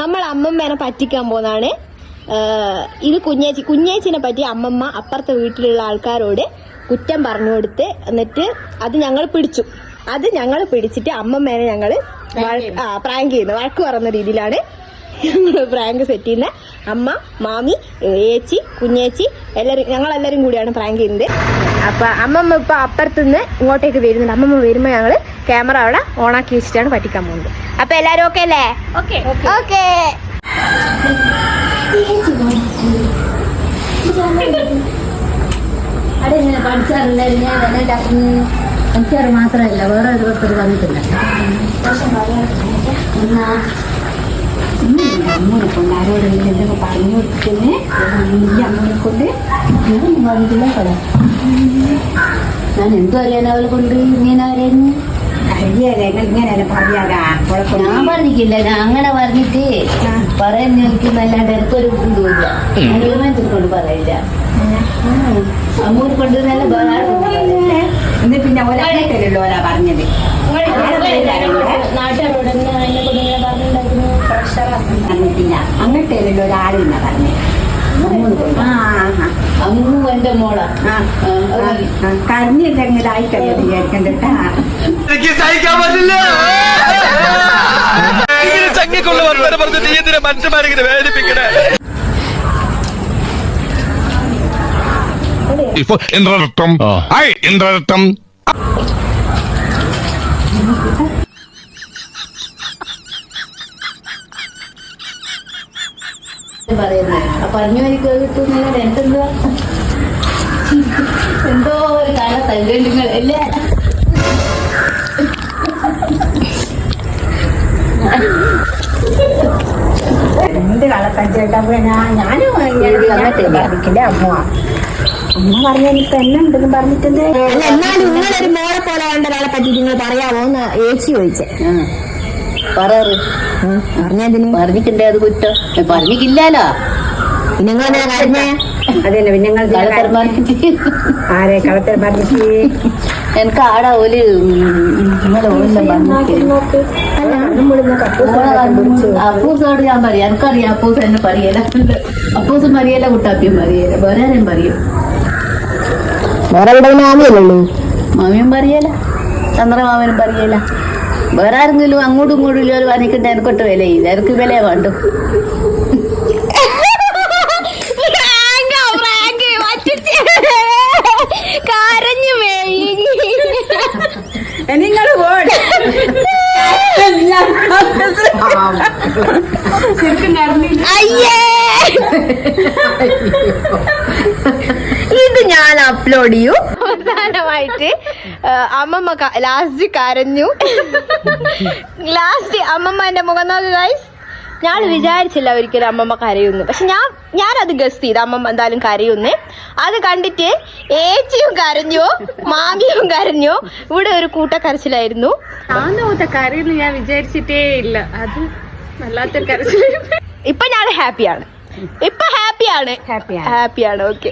നമ്മൾ അമ്മമ്മേനെ പറ്റിക്കാൻ പോകുന്നതാണ് ഇത് കുഞ്ഞേച്ചി കുഞ്ഞേച്ചിനെ പറ്റി അമ്മമ്മ അപ്പുറത്തെ വീട്ടിലുള്ള ആൾക്കാരോട് കുറ്റം പറഞ്ഞു കൊടുത്ത് എന്നിട്ട് അത് ഞങ്ങൾ പിടിച്ചു. അത് ഞങ്ങൾ പിടിച്ചിട്ട് അമ്മമ്മേനെ ഞങ്ങൾ ആ പ്രാങ്ക് ചെയ്യുന്നു. വഴക്ക് പറയുന്ന രീതിയിലാണ്. ഞങ്ങൾ പ്രാങ്ക് സെറ്റ് ചെയ്യുന്നത് അമ്മ മാമി ഏച്ചി കുഞ്ഞേച്ചി എല്ലാവരും ഞങ്ങളെല്ലാവരും കൂടിയാണ് പ്രാങ്ക് ചെയ്യുന്നത്. അപ്പൊ അമ്മമ്മ ഇപ്പൊ അപ്പുറത്തുനിന്ന് ഇങ്ങോട്ടേക്ക് വരുന്നുണ്ട്. അമ്മമ്മ വരുമ്പോ ഞങ്ങൾ ക്യാമറ അവിടെ ഓണാക്കി വെച്ചിട്ടാണ് പറ്റിക്കാൻ പോകുന്നത്. അപ്പൊ എല്ലാരും ഓക്കെ അല്ലേ? ഓക്കെ ഓക്കെ അവിടെ ഞാൻ എനിക്കത് മാത്രമല്ല. വേറെ ഒരു പത്ത് വന്നിട്ടില്ല. എന്നാ അമ്മനെ കൊണ്ട് ആരോടെങ്കിലും എന്തൊക്കെ പറഞ്ഞു കൊടുത്തിട്ട് ഈ അമ്മനെ കൊണ്ട് ഞാനൊന്നും പറഞ്ഞിട്ടില്ല കള ഞാൻ എന്തു അറിയാൻ അവളെ കൊണ്ട് ഇങ്ങനെ പറയാതാ ഞാൻ പറഞ്ഞിട്ടില്ല ഞാൻ അങ്ങനെ പറഞ്ഞിട്ട്. പറയാൻ എനിക്ക് എനിക്കൊരു ഇതുമില്ല ഞാൻ കൊണ്ട് പറയില്ല. അമ്മൂനെ കൊണ്ട് നല്ല പിന്നെ ഒരാളല്ലോ ഒരാ പറഞ്ഞത്. പറഞ്ഞിട്ടില്ല അങ്ങട്ടല്ലോ പറഞ്ഞേ പറഞ്ഞത് ആ അമ്മു എന്റെ മോളാ ആ കരഞ്ഞില്ലെങ്കിലായിട്ടല്ലോ വിചാരിക്കണ്ടട്ടാ എനിക്ക് സഹിക്കാൻ പറ്റില്ല. ചങ്ങിക്കൊള്ള വർത്തമാനം പറഞ്ഞ് നീ എന്തിനാ മനുഷ്യന്മാരിങ്ങനെ വേദനിപ്പിക്കണേ? ഇപ്പൊ ഇന്ദ്രരത്വം ഐ ഇന്ദ്രരത്വം പറയുന്നത്. എന്തെന്തോ? എന്തോ ഒരു കാലത്തല്ലേ അല്ലേ? എന്ത് കളത്തച്ചേട്ടാ പിന്നെ ഞാനും ബാധിക്കില്ല അമ്മ അമ്മ പറഞ്ഞ ഇപ്പൊ എന്നെ ഉണ്ടെന്ന് പറഞ്ഞിട്ടുണ്ട് അല്ല എന്നാലും നിങ്ങളൊരു മോളെ പോലെ കണ്ട ഒരാളെ പറ്റി നിങ്ങൾ പറയാമോ എന്ന് ഏച്ചി ചോദിച്ചേ. പറയാറ്. പറഞ്ഞതിന് പറഞ്ഞിട്ടുണ്ടേ അത് കുറ്റം? പറഞ്ഞിട്ടില്ലല്ലോ. നിങ്ങൾ ഞങ്ങൾ ആരെ കളത്തിൽ പറഞ്ഞിട്ട്? എനിക്ക് ആടെ ഒരു നിങ്ങളെ ഓലെല്ലാം പറഞ്ഞിട്ട് അപ്പൂസോട് ഞാൻ പറയാം എനിക്കറിയാം അപ്പൂസ് എന്നെ പറയല അപ്പൂസും പറയല കുട്ടാപ്പിയും പറയല വേറെ ആരും പറയും. വേറെ മാമിയല്ലേ മാമിയല്ലോ മാമിയും പറയല ചന്ദ്രമാമനും പറയല വേറെ ആരെങ്കിലും അങ്ങോട്ടും ഇങ്ങോട്ടും ഇല്ല പറഞ്ഞിട്ട് എനിക്കൊട്ട് വിലയില്ല. എനിക്ക് വില വേണ്ടു. കരഞ്ഞു നിങ്ങൾ ഓടി അയ്യേ. ഇത് ഞാൻ അപ്ലോഡ് ചെയ്യൂ. അവസാനമായിട്ട് അമ്മമ്മ ലാസ്റ്റ് കരഞ്ഞു. ലാസ്റ്റ് അമ്മമ്മന്റെ മുഖം നോക്ക് ഗൈസ് ഞാൻ വിചാരിച്ചില്ല ഒരിക്കലും അമ്മമ്മ കരയുന്നു പക്ഷെ ഞാൻ ഞാനത് ഗസ് ചെയ്ത് അമ്മമ്മ എന്തായാലും കരയുന്നേ അത് കണ്ടിട്ട് ഏച്ചിയും കരഞ്ഞു മാമിയും കരഞ്ഞു. ഇവിടെ ഒരു കൂട്ടക്കരച്ചിലായിരുന്നു. ആന്നോത്ത കരയുന്നു ഞാൻ വിചാരിച്ചിട്ടേ ഇല്ല. അത് വല്ലാത്തൊരു കരച്ചിൽ ഇപ്പൊ ഞാൻ ഹാപ്പിയാണ് ഇപ്പൊ ഹാപ്പിയാണ് ഹാപ്പിയാണ് ഓക്കെ